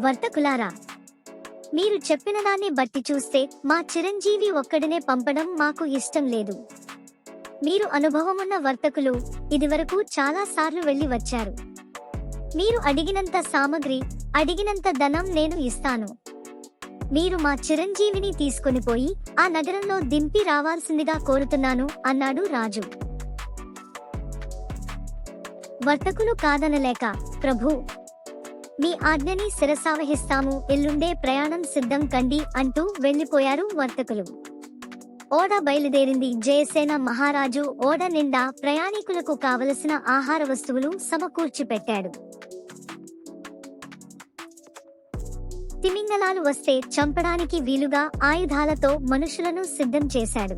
వర్తకులారా మీరు చెప్పిన దాన్ని బట్టి చూస్తే మా చిరంజీవి ఒక్కడినే పంపడం మాకు ఇష్టం లేదు. మీరు అనుభవమున్న వర్తకులు ఇదివరకు చాలా సార్లు వెళ్ళి వచ్చారు. మీరు అడిగినంత సామగ్రి అడిగినంత ధనం నేను ఇస్తాను. మీరు మా చిరంజీవిని తీసుకుని పోయి ఆ నగరంలో దింపి రావాల్సిందిగా కోరుతున్నాను అన్నాడు రాజు. వర్తకులు కాదనలేక ప్రభు మీ ఆజ్ఞని శిరసావహిస్తాము. ఎల్లుండే ప్రయాణం సిద్ధం కండి అంటూ వెళ్ళిపోయారు వర్తకులు. ఓడ బయలుదేరింది జయసేన మహారాజు. ఓడ నిండా ప్రయాణికులకు కావలసిన ఆహార వస్తువులు సమకూర్చి పెట్టాడు తిమింగలాలు వస్తే చంపడానికి వీలుగా ఆయుధాలతో మనుషులను సిద్ధం చేశాడు.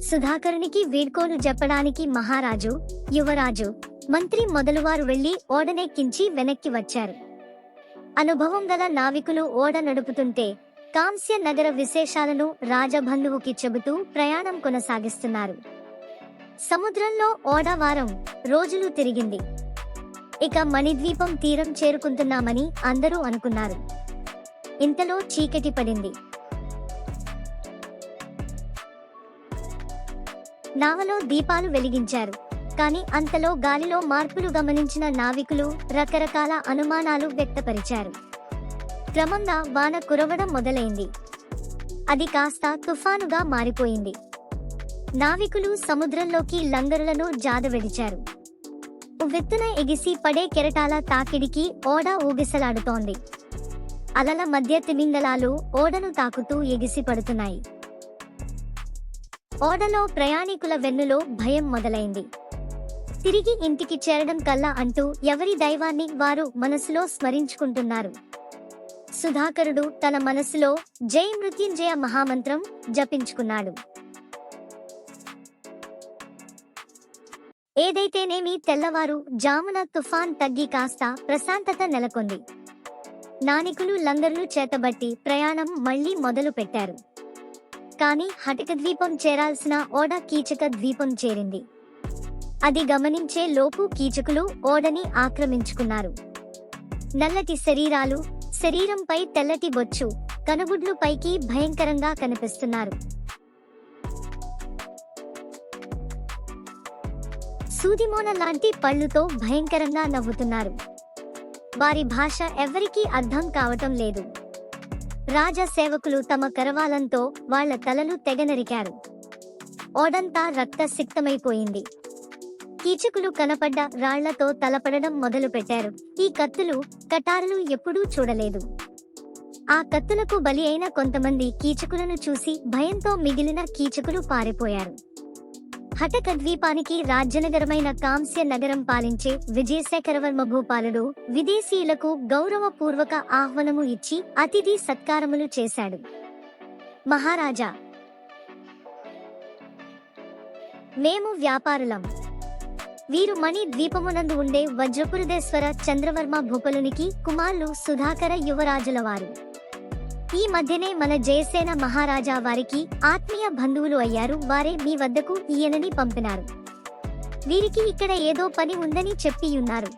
సుధాకరునికి వీడ్కోలు చెప్పడానికి మహారాజు యువరాజు మంత్రి మొదలువారు వెళ్ళి ఓడనెక్కించి వెనక్కి వచ్చారు. అనుభవం గల నావికులు ఓడ నడుపుతుంటే కాంస్య నగర విశేషాలను రాజబంధువుకి చెబుతూ ప్రయాణం కొనసాగిస్తున్నారు. సముద్రంలో ఓడ వారం రోజులు తిరిగింది. ఇక మణిద్వీపం తీరం చేరుకుంటున్నామని అందరూ అనుకున్నారు. ఇంతలో చీకటి పడింది. నావలో దీపాలు వెలిగించారు. కానీ అంతలో గాలిలో మార్పులు గమనించిన నావికులు రకరకాల అనుమానాలు వ్యక్తపరిచారు. క్రమంగా వాన కురవడం మొదలైంది. అది కాస్త తుఫానుగా మారిపోయింది. నావికులు సముద్రంలోకి లంగరులను జాదవెడిచారు ఉవ్వెత్తున ఎగిసి పడే కెరటాల తాకిడికి ఓడ ఊగిసలాడుతోంది. అలల మధ్య తిమింగలాలు ఓడను తాకుతూ ఎగిసి పడుతున్నాయి. ఓడలో ప్రయాణికుల వెన్నులో భయం మొదలైంది. తిరిగి ఇంటికి చేరడం కల్లా అంటూ ఎవరి దైవాన్ని వారు మనసులో స్మరించుకుంటున్నారు. సుధాకరుడు తన మనసులో జై మృత్యుంజయ మహామంత్రం జపించుకున్నాడు. ఏదైతేనేమి తెల్లవారు జామున తుఫాన్ తగ్గి కాస్త ప్రశాంతత నెలకొంది. నానికులు లంగర్లు చేతబట్టి ప్రయాణం మళ్ళీ మొదలు పెట్టారు. కాని హటక ద్వీపం చేరాల్సిన ఓడ కీచక ద్వీపం చేరింది. అది గమనించే లోపు కీచకులు ఓడని ఆక్రమించుకున్నారు. నల్లటి శరీరాలు శరీరంపై తెల్లటి బొచ్చు కనుగుడ్లు పైకి భయంకరంగా కనిపిస్తున్నారు. సూదిమోన లాంటి పళ్ళుతో భయంకరంగా నవ్వుతున్నారు. వారి భాష ఎవరికీ అర్థం కావటం లేదు. రాజ సేవకులు తమ కరవాలంతో వాళ్ళ తలలు తెగనరికారు ఓడంతా రక్త సిక్తమైపోయింది కీచకులు కనపడ్డ రాళ్ళతో తలపడడం మొదలుపెట్టారు ఈ కత్తులు కటారులు ఎప్పుడూ చూడలేదు. ఆ కత్తులకు బలి అయిన కొంతమంది కీచకులను చూసి భయంతో మిగిలిన కీచకులు పారిపోయారు. హటక ద్వీపానికి రాజ్యనగరమైన కాంస్య నగరం పాలించే విజయశేఖరవర్మ భూపాలుడు విదేశీయులకు గౌరవపూర్వక ఆహ్వానము ఇచ్చి అతిథి సత్కారములు చేశాడు. మహారాజా! మేము వ్యాపారులం. వీరు మణి ద్వీపమునందు ఉండే వజ్రపురుదేశ్వర చంద్రవర్మ భూపలునికి కుమారులు సుధాకర యువరాజుల వారు ఈ మధ్యనే మన జయసేన మహారాజా వారికి ఆత్మీయ బంధువులు అయ్యారు వారే మీ వద్దకు ఈయనని పంపినారు. వీరికి ఇక్కడ ఏదో పని ఉందని చెప్పియున్నారు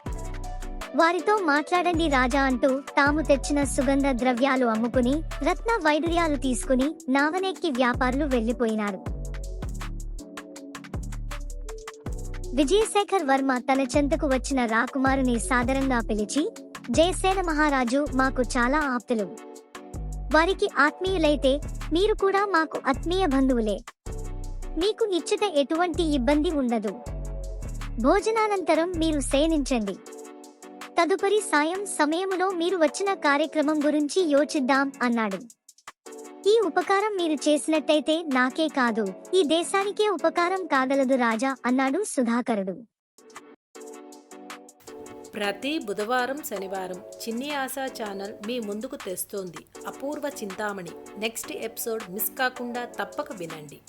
వారితో మాట్లాడండి రాజా అంటూ తాము తెచ్చిన సుగంధ ద్రవ్యాలు అమ్ముకుని రత్న వైడూర్యాలు తీసుకుని నావనెక్కి వ్యాపారులు వెళ్ళిపోయినారు విజయశేఖర్ వర్మ తన చెంతకు వచ్చిన రాకుమారుని సాదరంగా పిలిచి జయసేన మహారాజు మాకు చాలా ఆప్తులు. వారికి ఆత్మీయులైతే మీరు కూడా మాకు ఆత్మీయ బంధువులే. మీకు ఇచ్చట ఎటువంటి ఇబ్బంది ఉండదు. భోజనానంతరం మీరు శయనించండి తదుపరి సాయం సమయములో మీరు వచ్చిన కార్యక్రమం గురించి యోచిద్దాం అన్నాడు. ఈ ఉపకారం మీరు చేసినట్టయితే నాకే కాదు. ఈ దేశానికే ఉపకారం కాగలదు రాజా అన్నాడు సుధాకరుడు. ప్రతి బుధవారం శనివారం చిన్ని ఆశా ఛానల్ మీ ముందుకు తెస్తోంది. Apoorva Chintamani. Next episode miss కాకుండా తప్పక వినండి.